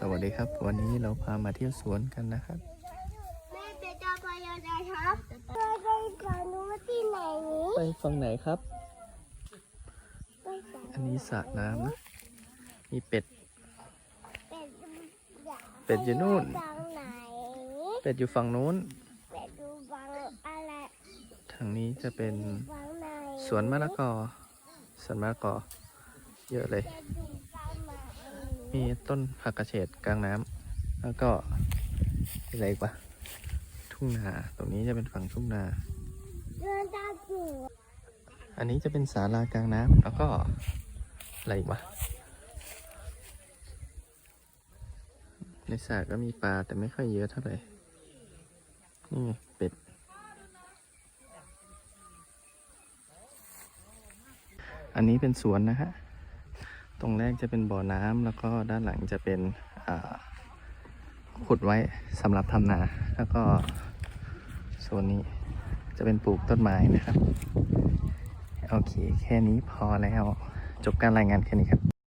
สวัสดีครับ วันนี้เราพามาเที่ยวสวนกันนะครับแม่จะจะไปยังไงครับไปไปฝั่งนู้นที่ไหนนี้ไปฝั่งไหนครับไปฝั่งอันนี้สระน้ำนะมีเป็ดเป็ด เป็ดอยู่นู่น ฝั่งไหนเป็ดอยู่ฝั่งนู้น เป็ดดูฝั่งอะไรทางนี้จะเป็นฝั่งไหนสวนมะละกอสวนมะละกอ เยอะเลย เป็ดดูฝั่งไหน มีต้นผักกระเฉดกลางน้ำแล้วก็อะไรอีกวะทุ่งนา ตรงนี้จะเป็นฝั่งทุ่งนา อันนี้จะเป็นศาลากลางน้ำแล้วก็อะไรอีกวะในสระก็มีปลาแต่ไม่ค่อยเยอะเท่าไหร่ นี่เป็ด อันนี้เป็นสวนนะฮะ ตรงแรกจะเป็นบ่อน้ำแล้วก็ด้านหลังจะเป็นขุดไว้สำหรับทำนา แล้วก็โซนนี้จะเป็นปลูกต้นไม้นะครับ โอเค แค่นี้พอแล้ว จบการรายงานแค่นี้ครับ